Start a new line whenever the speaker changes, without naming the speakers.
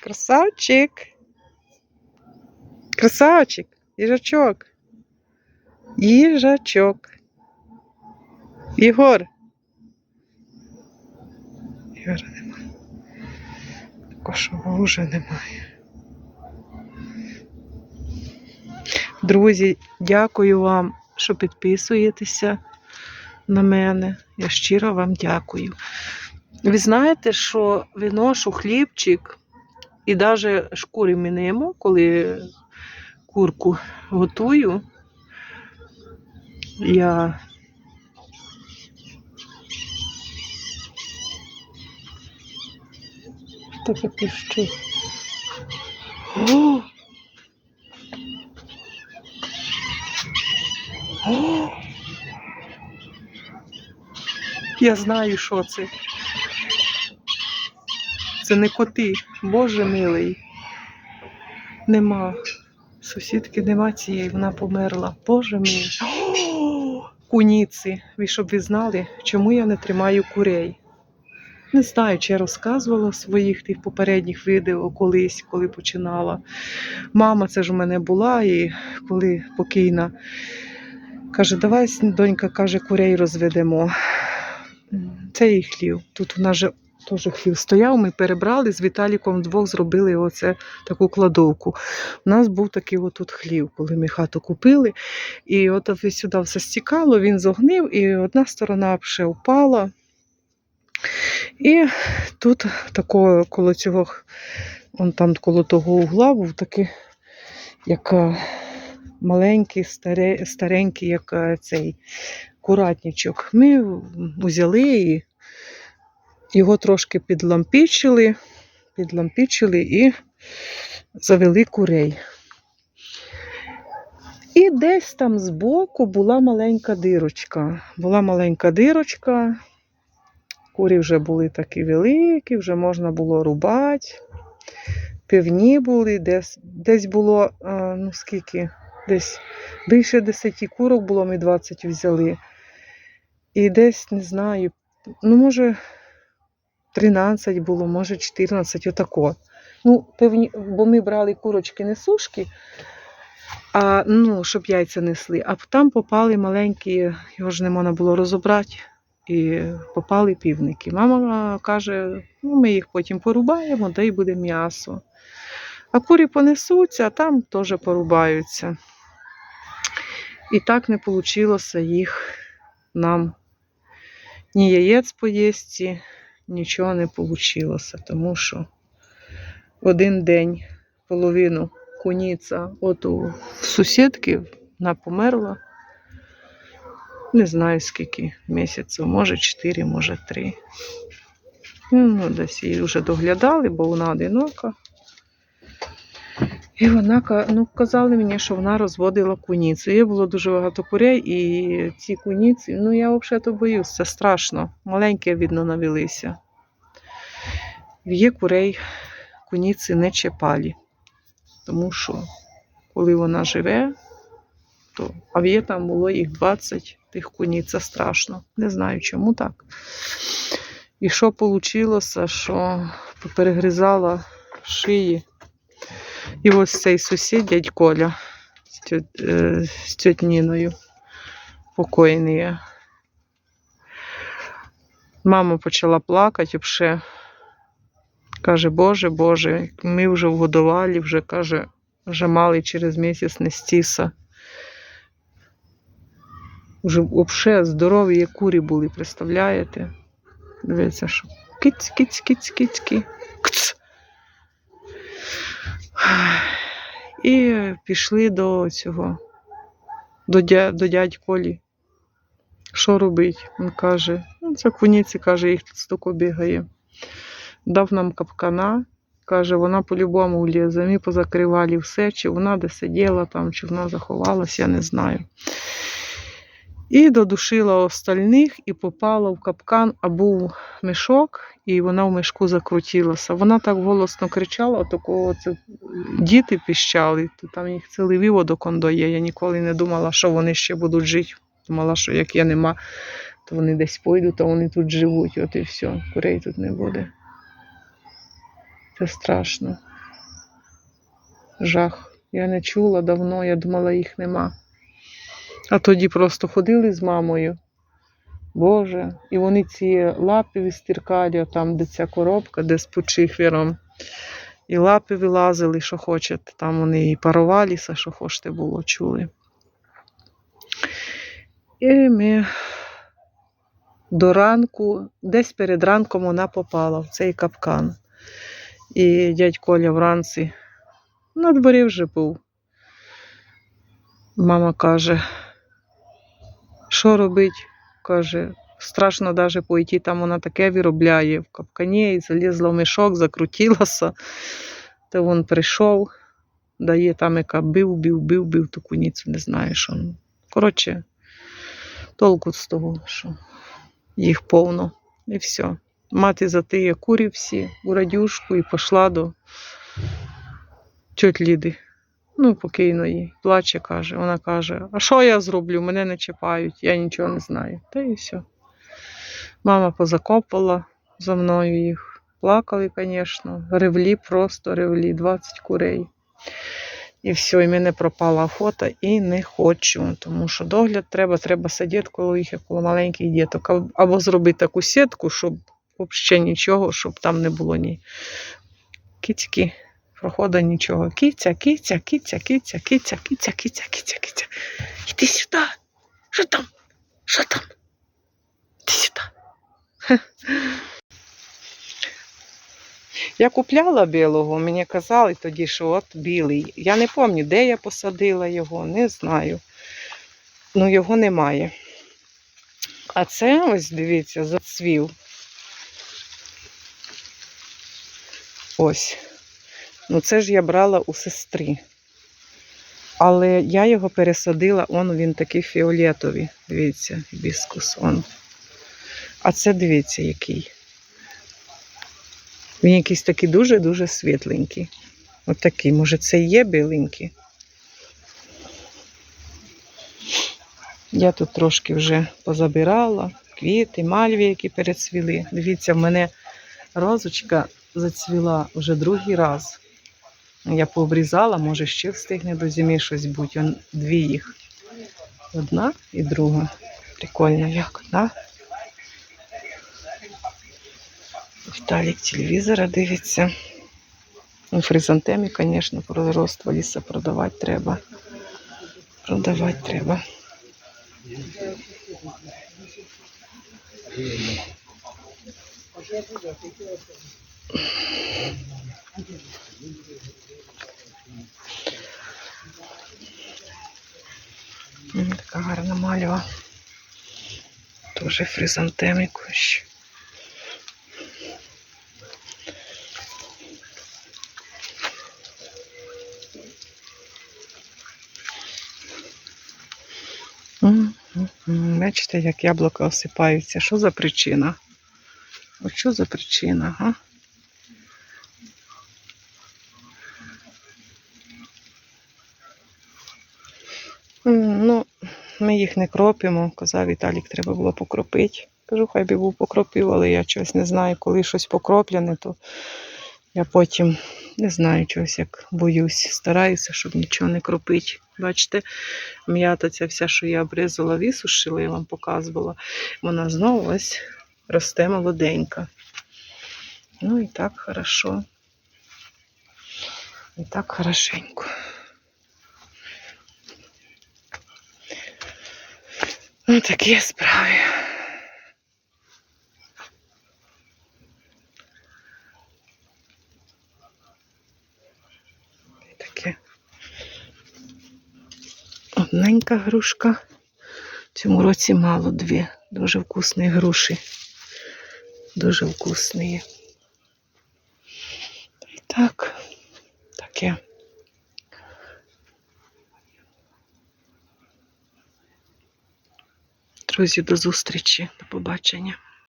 Красавчик. Красавчик. Їжачок. Їжачок. Ігор. Ігора немає. Такого вже немає. Друзі, дякую вам, що підписуєтеся на мене. Я щиро вам дякую. Ви знаєте, що виношу хлібчик і навіть шкури мінимо, коли курку готую. Я таке пищить. О! О! Я знаю, що це. Це не коти, Боже милий. Нема. Сусідки нема цієї, вона померла. Боже мій. О, Куніці. Ви щоб ви знали, чому я не тримаю курей. Не знаю, чи я розказувала в своїх тих попередніх відео колись, коли починала. Мама це ж у мене була, і коли покійна, каже, давай, донька, каже, курей розведемо. Це її хлів. Тут у нас же теж хлів стояв, ми перебрали, з Віталіком вдвох зробили оце таку кладовку. У нас був такий отут хлів, коли ми хату купили. І от сюди все стікало, він зогнив, і одна сторона ще впала. І тут такого коло цього, он там коло того угла був такий, як е, маленький, старе, старенький, як е, цей куратничок. Ми взяли і його трошки підлампічили, підлампічили і завели курей. І десь там збоку була маленька дирочка. Була маленька дирочка. Курі вже були такі великі, вже можна було рубати. Півні були, десь, десь було, ну скільки, десь більше 10 курок було, ми 20 взяли. І десь, не знаю, ну, може, 13 було, може 14, отако. Ну, певні, бо ми брали курочки не сушки, а, ну, щоб яйця несли, а там попали маленькі, його ж не можна було розібрати, і попали півники. Мама каже, ну, ми їх потім порубаємо, та й буде м'ясо. А курі понесуться, а там теж порубаються. І так не вийшло їх нам ні яєць поїсти, нічого не вийшло, тому що один день половину куніця от у сусідки вона померла. Не знаю скільки місяців, може 4, може 3. Ну, десь її вже доглядали, бо вона одинока. І вона ну, казали мені, що вона розводила куніцю. Є було дуже багато курей, і ці куніці, ну я взагалі то боюсь, це страшно. Маленькі, видно, навелися. Є курей, куніці не чіпалі. Тому що, коли вона живе, то а є там було їх 20 тих куніць, це страшно. Не знаю, чому так. І що вийшло, що перегризала шиї. І ось цей сусід, дядь Коля, з е, тьоть покойний. Мама почала плакати, вже каже, Боже, Боже, ми вже вгодували, вже каже, вже мали через місяць нестіса. Вже взагалі здорові як курі були, представляєте? Дивіться, що киць, киць, киць, киць, киць. І пішли до цього, до, дя, до дядь Колі. Що робить? Він каже, ну, це куніці, каже, їх тут стоко бігає. Дав нам капкана, каже, вона по-любому влізе. Ми позакривали все, чи вона де сиділа там, чи вона заховалась, я не знаю. І додушила остальних і попала в капкан, а був мішок, і вона в мішку закрутилася. Вона так голосно кричала, такого це діти піщали, то там їх цілий віводокондо є. Я ніколи не думала, що вони ще будуть жити. Думала, що як я нема, то вони десь пойдуть, то вони тут живуть, от і все. Курей тут не буде. Це страшно. Жах. Я не чула давно, я думала, їх нема. А тоді просто ходили з мамою. Боже, і вони ці лапи вистіркалі, там, де ця коробка, де з пучихвіром. І лапи вилазили, що хочете. Там вони і парувалися, що хочете було, чули. І ми до ранку, десь перед ранком вона попала в цей капкан. І дядь Коля вранці на дворі вже був. Мама каже, що робить? Каже, страшно навіть пойти, там вона таке виробляє в капкані, і залізла в мішок, закрутилася. Та він прийшов, дає там, яка бив, бив, бив, бив ту куніцю, не знаю, що. Коротше, толку з того, що їх повно, і все. Мати затиє курі всі у радюшку і пішла до тьоть Ліди. Ну, покійної. Плаче, каже. Вона каже: А що я зроблю? Мене не чіпають, я нічого не знаю. Та і все. Мама позакопала за мною їх. Плакали, звісно. Ревлі, просто ревлі, 20 курей. І все, і мене пропала охота і не хочу. Тому що догляд треба, треба сидіти коло їх, як коло маленьких діток. Або- зробити таку сітку, щоб взагалі нічого, щоб там не було ні кицьки, проходу нічого. Киця, киця, киця, киця, киця, киця, киця, киця, киця. Іди сюди. Що там? Що там? Іди сюди. Я купляла білого, мені казали тоді, що от білий. Я не пам'ятаю, де я посадила його, не знаю. Ну, його немає. А це ось, дивіться, зацвів. Ось. Ну, це ж я брала у сестри. Але я його пересадила, он він такий фіолетовий. Дивіться, гібіскус. Он. А це дивіться, який. Він якийсь такий дуже-дуже світленький. От такий, може, це і є біленький. Я тут трошки вже позабирала квіти, мальві, які перецвіли. Дивіться, в мене розочка зацвіла вже другий раз. Я пообрізала, може ще встигне до зими щось бути. Он дві їх. Одна і друга. Прикольно як, да? Віталік телевізора дивиться. Ну, Хризантемі, звісно, пророст ліса продавати треба. Продавати треба. Така гарна мальва. Тоже фризантеми кущ. Бачите, як яблука осипаються. Що за причина? От що за причина, га? М, Ну, ми їх не кропимо. Казав Віталік, треба було покропити. Кажу, хай би був покропив, але я чогось не знаю, коли щось покроплене, то я потім не знаю чогось, як боюсь. Стараюся, щоб нічого не кропити. Бачите, м'ята ця вся, що я обрізала, висушила, я вам показувала. Вона знову ось росте молоденька. Ну і так хорошо. І так хорошенько. Такі справи. Таке. Одненька грушка. В цьому році мало дві. Дуже вкусні груші. Дуже вкусні. І так, таке. Друзі, до зустрічі, до побачення.